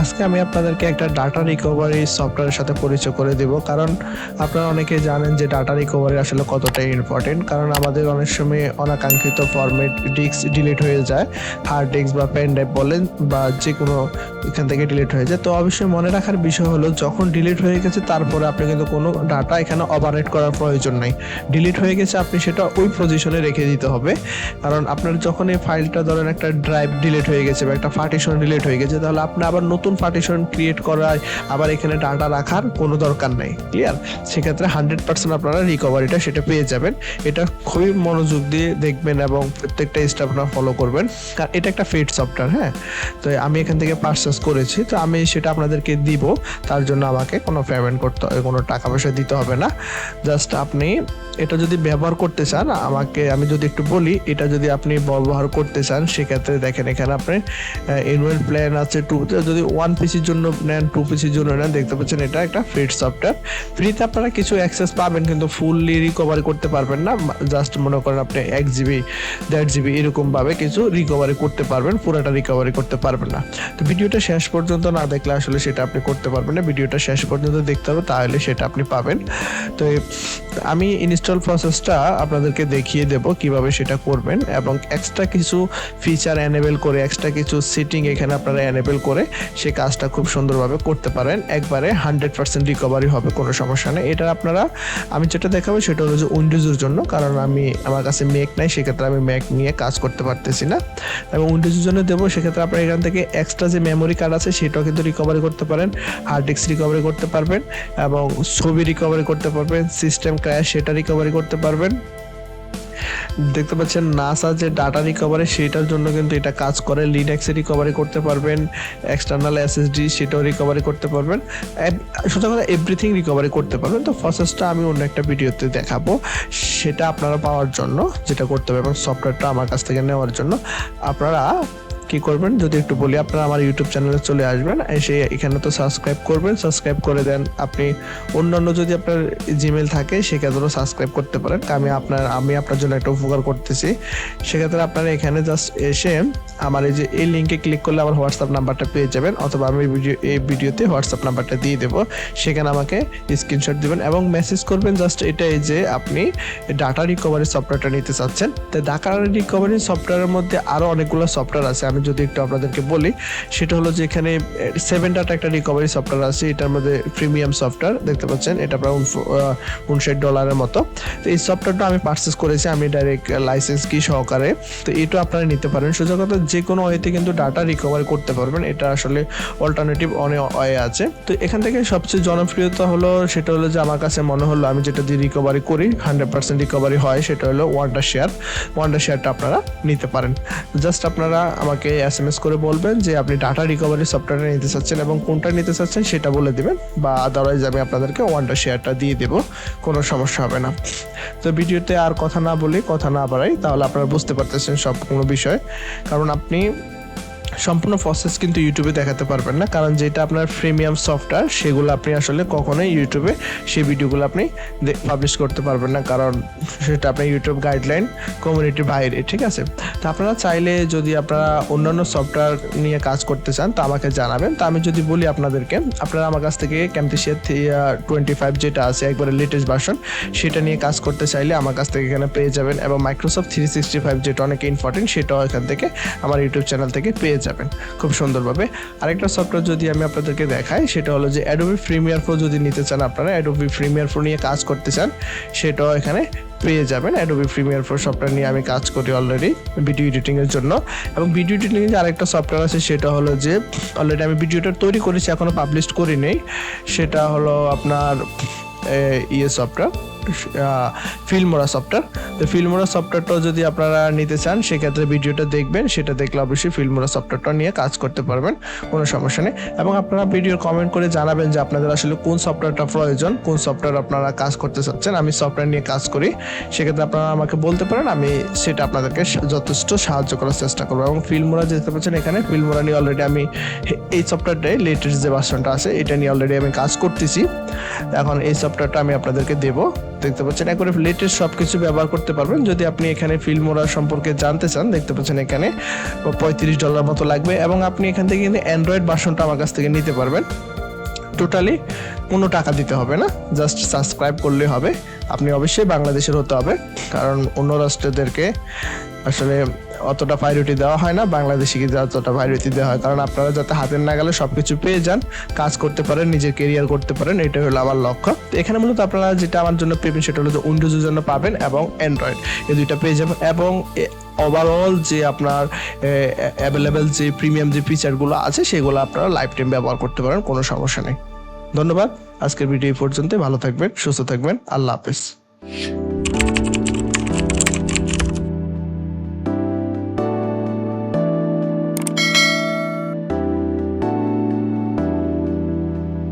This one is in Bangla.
আজকে আমি আপনাদেরকে একটা ডাটা রিকভারি সফটওয়্যারের সাথে পরিচয় করে দেব। কারণ আপনারা অনেকে জানেন যে ডাটা রিকভারি আসলে কতটা ইম্পর্টেন্ট কারণ আমাদের অনেক সময় অনাকাঙ্ক্ষিত ফরম্যাট ডিস্ক ডিলিট হয়ে যায়। হার্ড ডিস্ক বা পেন ড্রাইভ বলেন বা যে কোনো এখান থেকে ডিলিট হয়ে যায়। তো অবশ্যই মনে রাখার বিষয় হলো, যখন ডিলিট হয়ে গেছে, তারপরে আপনি কিন্তু কোনো ডাটা এখানে অপারেট করার প্রয়োজন নাই। ডিলিট হয়ে গেছে, আপনি সেটা ওই পজিশনে রেখে দিতে হবে। কারণ আপনার যখন এই ফাইলটা ধরেন একটা ড্রাইভ ডিলিট হয়ে গেছে বা একটা পার্টিশন ডিলিট হয়ে গেছে, তাহলে আপনি আবার নতুন পার্টিশন ক্রিয়েট করায় আবার এখানে ডাটা রাখার কোনো দরকার নেই ক্লিয়ার সেক্ষেত্রে হান্ড্রেড পার্সেন্ট আপনারা রিকভারিটা সেটা পেয়ে যাবেন। এটা খুবই মনোযোগ দিয়ে দেখবেন এবং প্রত্যেকটা স্টেপ আপনারা ফলো করবেন। কারণ এটা একটা ফেড সফটওয়্যার হ্যাঁ? তো আমি এখান থেকে পার্সেস করেছি, তো আমি সেটা আপনাদেরকে দিব। তার জন্য আমাকে কোনো পেমেন্ট করতে হবে কোনো টাকা পয়সা দিতে হবে না। জাস্ট আপনি এটা যদি ব্যবহার করতে চান, আমাকে আমি যদি একটু বলি, এটা যদি আপনি ব্যবহার করতে চান, সেক্ষেত্রে দেখেন এখানে আপনি এনুয়াল প্ল্যান আছে টু যদি ওয়ান পিসির জন্য নেন টু পিসির জন্য নেন, দেখতে পাচ্ছেন এটা একটা ফ্রি সফটওয়্যার ফ্রিতে আপনারা কিছু অ্যাক্সেস পাবেন, কিন্তু ফুললি রিকভারি করতে পারবেন না। জাস্ট মনে করেন আপনি এক জিবি দেড় জিবি এরকমভাবে কিছু রিকভারি করতে পারবেন, পুরোটা রিকভারি করতে পারবেন না। তো ভিডিওটা শেষ পর্যন্ত না দেখলে আসলে সেটা আপনি করতে পারবেন না। ভিডিওটা শেষ পর্যন্ত দেখতে হবে, তাহলে সেটা আপনি পাবেন। তো আমি ইনস্টল প্রসেসটা আপনাদেরকে দেখিয়ে দেব কীভাবে সেটা করবেন, এবং এক্সট্রা কিছু ফিচার এনেবল করে এক্সট্রা কিছু সেটিং এখানে আপনারা এনেবল করে সে কাজটা খুব সুন্দরভাবে করতে পারেন। একবারে হান্ড্রেড পার্সেন্ট রিকভারি হবে, কোনো সমস্যা নেই। এটা আপনারা, আমি যেটা দেখাবো সেটা হলো যে উইন্ডোজের জন্য, কারণ আমি আমার কাছে মেক নাই, সেক্ষেত্রে আমি ম্যাক নিয়ে কাজ করতে পারতেছি না। এবং উইন্ডোজের জন্য দেবো, সেক্ষেত্রে আপনারা এখান থেকে এক্সট্রা যে মেমোরি কার্ড আছে, সেটাও কিন্তু রিকভারি করতে পারেন। হার্ড ডিস্ক রিকভারি করতে পারবেন এবং ছবি রিকভারি করতে পারবেন সিস্টেম ক্র্যাশ সেটা রিকভারি করতে পারবেন। দেখতে পাচ্ছেন নাসা যে ডাটা রিকভারি সেটার জন্য কিন্তু এটা কাজ করে। লিনাক্সে রিকভারি করতে পারবেন এক্সটার্নাল এসএসডি সেটাও রিকভারি করতে পারবেন। সোজা কথা এভরিথিং রিকভারি করতে পারবেন। তো প্রসেসটা আমি অন্য একটা ভিডিওতে দেখাবো। সেটা আপনারা পাওয়ার জন্য, যেটা করতে হবে এবং সফটওয়্যারটা আমার কাছ থেকে নেওয়ার জন্য। আপনারা কি করবেন? যদি একটু বলি, আপনারা আমার ইউটিউব চ্যানেলে চলে আসবেন, এসে এখানে তো সাবস্ক্রাইব করবেন সাবস্ক্রাইব করে দেন। আপনি অন্যান্য যদি আপনার জিমেল থাকে, সেক্ষেত্রেও সাবস্ক্রাইব করতে পারেন। আমি আপনার আমি আপনার জন্য একটা উপকার করতেছি। সেক্ষেত্রে আপনারা এখানে জাস্ট এসে আমার এই যে, এই লিঙ্কে ক্লিক করলে আমার হোয়াটসঅ্যাপ নাম্বারটা পেয়ে যাবেন, অথবা আমি ভিডিও এই ভিডিওতে হোয়াটসঅ্যাপ নাম্বারটা দিয়ে দেবো। সেখানে আমাকে স্ক্রিনশট দিবেন এবং মেসেজ করবেন জাস্ট এটাই যে, আপনি ডাটা রিকভারি সফটওয়্যারটা নিতে চাচ্ছেন। তো ডাটা রিকভারি সফটওয়্যারের মধ্যে আরও অনেকগুলো সফটওয়্যার আছে। আমি যদি একটু আপনাদেরকে বলি, সেটা হলো যে এখানে সেভেন ডাটা একটা রিকভারি সফটওয়্যার আছে, এটার মধ্যে প্রিমিয়াম সফটওয়্যার দেখতে পাচ্ছেন, এটা প্রায় উনষাট ডলারের মতো। তো এই সফটওয়্যারটা আমি পারচেস করেছি, আমি ডাইরেক্ট লাইসেন্স কি সহকারে। তো এটা আপনারা নিতে পারেন। সোজা কথা, যে কোনো ওয়েতে কিন্তু ডাটা রিকভারি করতে পারবেন, এটা আসলে অল্টারনেটিভ অনেক ওয়ে আছে। তো এখান থেকে সবচেয়ে জনপ্রিয়তা হলো, সেটা হলো যে আমার কাছে মনে হলো, আমি যেটা দিয়ে রিকভারি করি হান্ড্রেড পার্সেন্ট রিকভারি হয়, সেটা হলো ওয়ান্ডার শেয়ার ওয়ান্ডার শেয়ারটা আপনারা নিতে পারেন। জাস্ট আপনারা আমাকে এস এম এস করে বলবেন যে আপনি ডাটা রিকভারি সফটওয়্যারটা নিতে চাচ্ছেন এবং কোনটা নিতে চাচ্ছেন সেটা বলে দেবেন বা আদারওয়াইজ আমি আপনাদেরকে ওয়ান্ডার শেয়ারটা দিয়ে দেবো, কোনো সমস্যা হবে না। তো ভিডিওতে আর কথা না বলি, কথা না বাড়াই, তাহলে আপনারা বুঝতে পারতেছেন সব কোনো বিষয়। কারণ আপনি সম্পূর্ণ প্রসেস কিন্তু ইউটিউবে দেখাতে পারবেন না। কারণ যেটা আপনার প্রিমিয়াম সফটওয়্যার সেগুলো আপনি আসলে কখনোই ইউটিউবে সেই ভিডিওগুলো আপনি পাবলিশ করতে পারবেন না। কারণ সেটা আপনার ইউটিউব গাইডলাইন কমিউনিটির বাইরে, ঠিক আছে? তো আপনারা চাইলে যদি আপনারা অন্যান্য সফটওয়্যার নিয়ে কাজ করতে চান, তো আমাকে জানাবেন। তো আমি যদি বলি আপনাদেরকে, আপনারা আমার কাছ থেকে ক্যাম্পটিশিয়া টোয়েন্টি ফাইভ যেটা আছে, একবারে লেটেস্ট ভার্সন সেটা নিয়ে কাজ করতে চাইলে আমার কাছ থেকে এখানে পেয়ে যাবেন। এবং মাইক্রোসফট থ্রি সিক্সটি ফাইভ যেটা অনেক ইম্পর্টেন্ট সেটাও এখান থেকে আমার ইউটিউব চ্যানেল থেকে পেয়ে যাবেন। খুব সুন্দরভাবে। আরেকটা সফটওয়্যার যদি আমি আপনাদেরকে দেখাই, সেটা হলো যে অ্যাডোবি প্রিমিয়ার প্রো যদি নিতে চান আপনারা অ্যাডোবি প্রিমিয়ার প্রো নিয়ে কাজ করতে চান, সেটাও এখানে পেয়ে যাবেন। অ্যাডোবি প্রিমিয়ার প্রো সফটওয়্যার নিয়ে আমি কাজ করি অলরেডি ভিডিও এডিটিংয়ের জন্য। এবং ভিডিও এডিটিং যে আরেকটা সফটওয়্যার আছে, সেটা হলো যে অলরেডি আমি ভিডিওটা তৈরি করেছি, এখনও পাবলিশ করি নেই। সেটা হলো আপনার ইয়ে সফটওয়্যার ফিল্মোরা সফটওয়্যার তো ফিল্মোরা সফটওয়্যারটাও যদি আপনারা নিতে চান, সেক্ষেত্রে ভিডিওটা দেখবেন। সেটা দেখলে অবশ্যই ফিল্মোরা সফটওয়্যারটা নিয়ে কাজ করতে পারবেন। কোনো সমস্যা নেই। এবং আপনারা ভিডিওর কমেন্ট করে জানাবেন যে আপনাদের আসলে কোন সফটওয়্যারটা প্রয়োজন, কোন সফটওয়্যার আপনারা কাজ করতে চাচ্ছেন। আমি সফটওয়্যার নিয়ে কাজ করি। সেক্ষেত্রে আপনারা আমাকে বলতে পারেন, আমি সেটা আপনাদেরকে যথেষ্ট সাহায্য করার চেষ্টা করব। এবং ফিল্মোরা যেতে পারছেন এখানে ফিল্মোরা নিয়ে অলরেডি আমি এই সফটওয়্যারটাই লেটেস্ট যে ভার্সনটা আছে, এটা নিয়ে অলরেডি আমি কাজ করতেছি। এখন এই সফটওয়্যারটা আমি আপনাদেরকে দেবো। দেখতে পাচ্ছেন একবারে লেটেস্ট সব কিছু ব্যবহার করতে পারবেন। যদি আপনি এখানে ফিল্মোরা সম্পর্কে জানতে চান, দেখতে পাচ্ছেন এখানে পঁয়ত্রিশ ডলার মতো লাগবে এবং আপনি এখান থেকে কিন্তু অ্যান্ড্রয়েড বাসনটা আমার কাছ থেকে নিতে পারবেন। টোটালি কোনো টাকা দিতে হবে না জাস্ট সাবস্ক্রাইব করলে হবে। আপনি অবশ্যই বাংলাদেশের হতে হবে, কারণ অন্য রাষ্ট্রদেরকে আসলে অতটা প্রায়োরিটি দেওয়া হয় না। বাংলাদেশিকে যতটা প্রায়োরিটি দেওয়া হয়, কারণ আপনারা যাতে হাতের নাগালে সব কিছু পেয়ে যান, কাজ করতে পারেন, নিজের কেরিয়ার করতে পারেন এটা হলো আমার লক্ষ্য। তো এখানে মূলত আপনারা যেটা আমার জন্য পেবেন সেটা হলো যে উইন্ডোজের জন্য পাবেন এবং অ্যান্ড্রয়েড এই দুইটা পেয়ে যাবেন এবং ওভারঅল যে আপনার অ্যাভেলেবেল যে প্রিমিয়াম যে ফিচারগুলো আছে, সেগুলো আপনারা লাইফ টাইম ব্যবহার করতে পারেন, কোনো সমস্যা নেই। ধন্যবাদ। আজকের ভিডিও পর্যন্ত ভালো থাকবেন, সুস্থ থাকবেন। আল্লাহ হাফেজ।